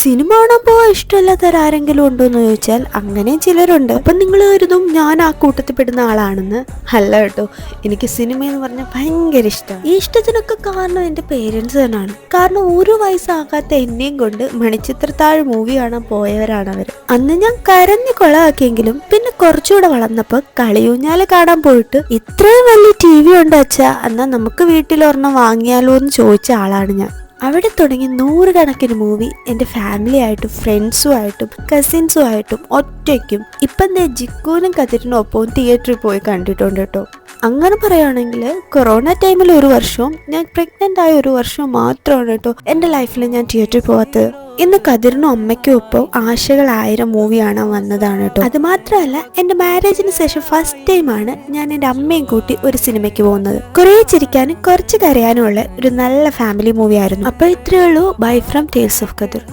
Cinema കാണാൻ പോവാൻ ഇഷ്ടമല്ലാത്തവർ ആരെങ്കിലും ഉണ്ടോ എന്ന് ചോദിച്ചാൽ അങ്ങനെ ചിലരുണ്ട്. അപ്പം നിങ്ങൾ കരുതും ഞാൻ ആ കൂട്ടത്തിൽ പെടുന്ന ആളാണെന്ന്? അല്ല കേട്ടോ. എനിക്ക് സിനിമ എന്ന് പറഞ്ഞാൽ ഭയങ്കര ഇഷ്ടം ഈ ഇഷ്ടത്തിനൊക്കെ കാരണം എന്റെ പേരൻസ് തന്നെയാണ് കാരണം ഒരു വയസ്സാകാത്ത എന്നെയും കൊണ്ട് മണിച്ചിത്രത്താഴ് മൂവി കാണാൻ പോയവരാണ് അവർ അന്ന് ഞാൻ കരഞ്ഞു കൊളാക്കിയെങ്കിലും പിന്നെ കുറച്ചുകൂടെ വളർന്നപ്പോൾ കളിയൂഞ്ഞാൽ കാണാൻ പോയിട്ട് ഇത്രയും വലിയ ടി വി ഉണ്ട് അച്ഛാ? എന്നാൽ നമുക്ക് വീട്ടിൽ ഒരെണ്ണം വാങ്ങിയാലോ എന്ന് ചോദിച്ച ആളാണ് ഞാൻ. അവിടെ തുടങ്ങി നൂറുകണക്കിന് മൂവി എന്റെ ഫാമിലി ആയിട്ടും ഫ്രണ്ട്സും ആയിട്ടും കസിൻസും ആയിട്ടും ഒറ്റയ്ക്കും. ഇപ്പം ദേ ജിക്കൂനും കതിരിനും ഒപ്പവും തിയേറ്ററിൽ പോയി കണ്ടിട്ടുണ്ട് കേട്ടോ അങ്ങനെ പറയുകയാണെങ്കിൽ കൊറോണ ടൈമിൽ ഒരു വർഷവും ഞാൻ പ്രഗ്നന്റ് ആയ ഒരു വർഷവും മാത്രമാണ് കേട്ടോ എന്റെ ലൈഫിൽ ഞാൻ തിയേറ്ററിൽ പോകാത്തത് ഇന്ന് കതിറിനും അമ്മയ്ക്കും ഒപ്പം ആശകളായിരം മൂവി വന്നതാണ് കേട്ടോ അത് മാത്രമല്ല എന്റെ മാരേജിന് ശേഷം ഫസ്റ്റ് ടൈമാണ് ഞാൻ എന്റെ അമ്മയും കൂട്ടി ഒരു സിനിമയ്ക്ക് പോകുന്നത്. കുറേ ചിരിക്കാനും കുറച്ച് കരയാനും ഉള്ള ഒരു നല്ല ഫാമിലി മൂവി ആയിരുന്നു. അപ്പോൾ ഇത്രയേ ഉള്ളൂ. Bye from tales of Kathir